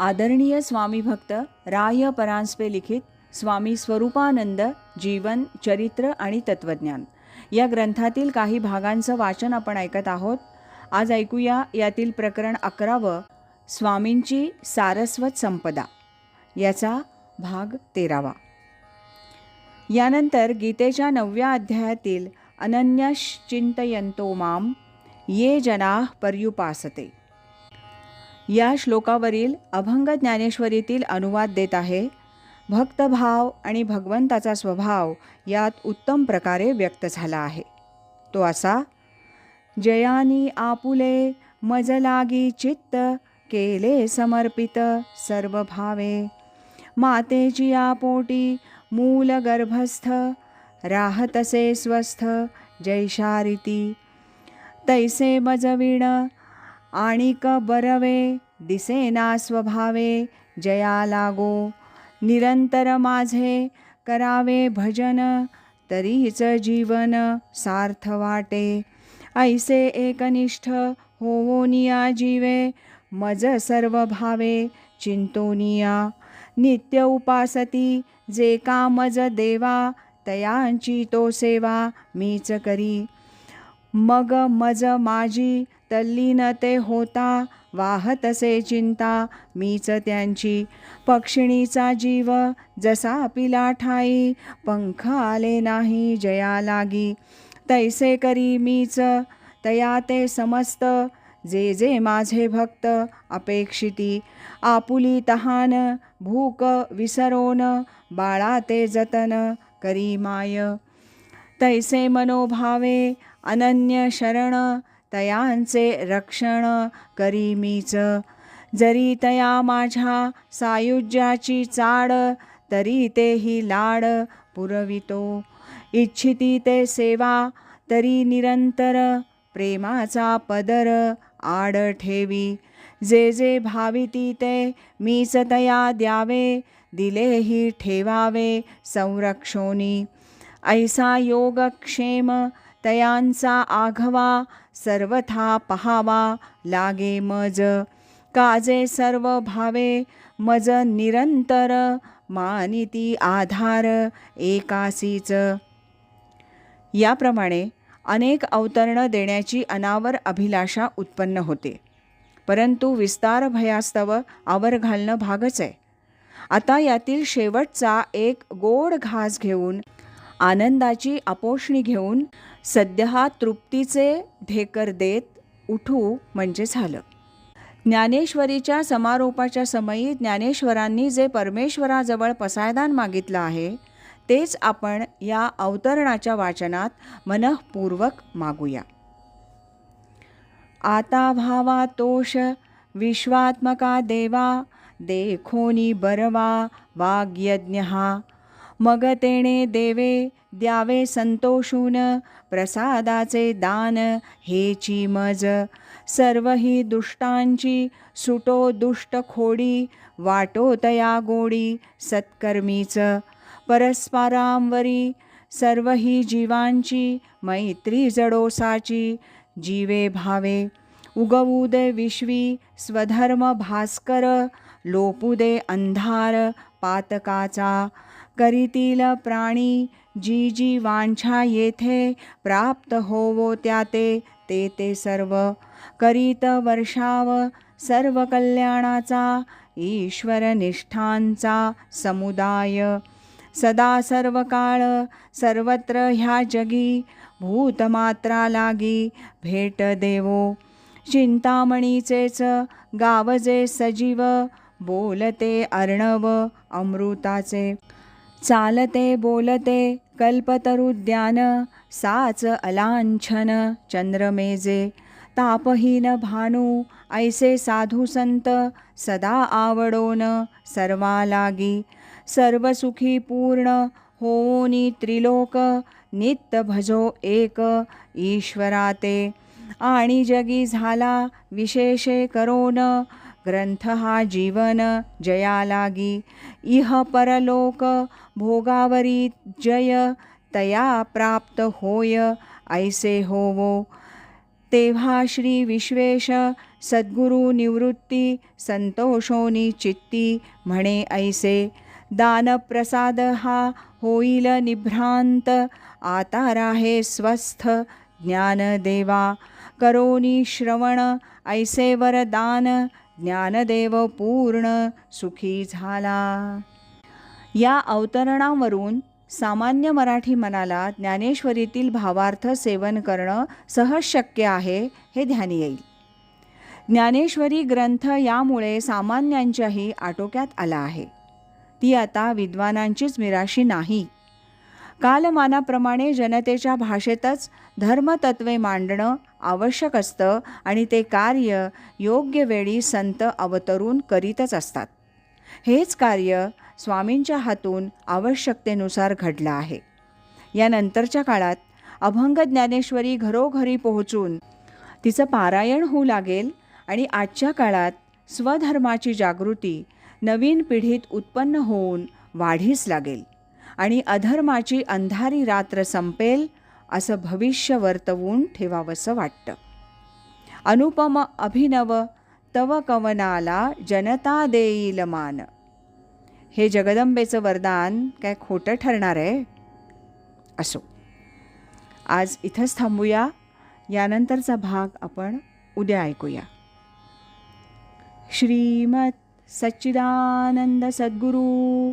आदरणीय स्वामी भक्त राय परांजपे लिखित स्वामी स्वरूपानंद जीवन चरित्र आणि तत्वज्ञान. या ग्रंथातील काही भागांचं वाचन आपण ऐकत आहोत. आज ऐकूया यातील प्रकरण अकरावं स्वामींची सारस्वत संपदा. याचा भाग तेरावा. यानंतर गीतेच्या नवव्या अध्यायातील अनन्यश्चिंतयंतो माम ये जना पर्युपासते. या श्लोकावरील अभंग ज्ञानेश्वरीतील अनुवाद देत आहे भक्तभाव आणि भगवंताचा स्वभाव यात उत्तम प्रकारे व्यक्त झाला आहे. तो असा जयानी आपुले मज लागी चित्त केले समर्पित सर्व भावे मातेची आपोटी मूल गर्भस्थ राहतसे स्वस्थ जैशारिती. तैसे मजविण आणिक बरवे दिसेना स्वभावे जया लागो निरंतर माझे करावे भजन तरीच जीवन सार्थ वाटे. ऐसे एकनिष्ठ होवोनिया जीवे मज सर्व भावे चिंतोनिया नित्य उपासती जे का मज देवा तयांची तो सेवा मीच करी. मग मज माझी तल्लीन ते होता वाहतसे चिंता मीच त्यांची. पक्षिणीचा जीव जसा पिला ठाई पंख आले नाही जया लागी. तैसे करी मीच तया ते समस्त जे जे माझे भक्त अपेक्षिती. आपुली तहान भूक विसरोन बाळा ते जतन करी माय. तैसे मनोभावे अनन्य शरण तयांचे रक्षण करी मीच जरी तया माझ्या सायुज्याची चाड तरी तेही लाड पुरवितो. इच्छिती ते सेवा तरी निरंतर प्रेमाचा पदर आड ठेवी. जे जे भाविती ते मीच तया द्यावे दिलेही ठेवावे संरक्षोनी. ऐसा योगक्षेम तयांचा आघवा सर्वथा पहावा लागे मज. काजे सर्व भावे मज निरंतर मानिती आधार एकासीच. याप्रमाणे अनेक अवतरणं देण्याची अनावर अभिलाषा उत्पन्न होते. परंतु विस्तार भयास्तव आवर घालणं भागच आहे. आता यातील शेवटचा एक गोड घास घेऊन आनंदाची आपोषणी घेऊन सध्या तृप्तीचे ढेकर देत उठू म्हणजे झालं. ज्ञानेश्वरीच्या समारोपाच्या समयी ज्ञानेश्वरांनी जे परमेश्वराजवळ पसायदान मागितलं आहे तेच आपण या अवतरणाच्या वाचनात मनःपूर्वक मागूया. आता भावा तोष विश्वात्मका देवा देखोनी बरवा वाग्यज्ञ हा मग तेणे देवे द्यावे संतोषून प्रसादाचे दान हेची मज सर्व ही दुष्टांची सुटो दुष्ट खोडी वाटो तया गोडी सत्कर्मीच. परस्परांवरी सर्व ही जीवांची मैत्री जडोसाची जीवे भावे. उगवू दे विश्वी स्वधर्म भास्कर लोपू दे अंधार पातकाचा. करीतील प्राणी जी जी वांछा येथे प्राप्त होवो त्या ते ते ते सर्व. करीत वर्षाव सर्व कल्याणाचा ईश्वर निष्ठांचा समुदाय. सदा सर्व काळ सर्वत्र ह्या जगी भूतमात्रा लागी भेट देवो. चिंतामणीचेच गावजे सजीव बोलते अर्णव अमृताचे. चालते बोलते कल्पतरुद्यान साच अलांछन चंद्रमेजे तापहीन भानू ऐसे साधू संत सदा आवडोन सर्वा लागी सर्व पूर्ण होनी त्रिलोक नित्य भजो एक ईश्वराते आणि जगी झाला विशेषे करोन ग्रंथ हा जीवन जया लागी इह परलोक भोगावरी जय तया प्राप्त होय ऐसे होवो। तेव्हा श्री विश्वेश सद्गुरु निवृत्ती संतोषोनी चित्ती म्हणे ऐसे। दानप्रसाद हा होईल निभ्रांत आता राहे स्वस्थ ज्ञानदेवा। करोनी श्रवण ऐसे वरदान ज्ञानदेव पूर्ण सुखी झाला. या अवतरणावरून सामान्य मराठी मनाला ज्ञानेश्वरीतील भावार्थ सेवन करणं सहज शक्य आहे हे ध्यान येईल. ज्ञानेश्वरी ग्रंथ यामुळे सामान्यांच्याही आटोक्यात आला आहे. ती आता विद्वानांचीच मिराशी नाही. कालमानाप्रमाणे जनतेच्या भाषेतच धर्मतत्वे मांडणं आवश्यक असतं आणि ते कार्य योग्य वेळी संत अवतरून करीतच असतात. हेच कार्य स्वामींच्या हातून आवश्यकतेनुसार घडलं आहे. यानंतरच्या काळात अभंग ज्ञानेश्वरी घरोघरी पोहोचून तिचं पारायण होऊ लागेल आणि आजच्या काळात स्वधर्माची जागृती नवीन पिढीत उत्पन्न होऊन वाढीस लागेल. आणि अधर्माची अंधारी रात्र संपेल असं भविष्य वर्तवून ठेवावंसं वाटतं. अनुपम अभिनव तव कवनाला जनता देईल मान. हे जगदंबेचं वरदान काय खोटं ठरणार आहे? असो. आज इथंच थांबूया. यानंतरचा भाग आपण उद्या ऐकूया. श्रीमत सच्चिदानंद सद्गुरू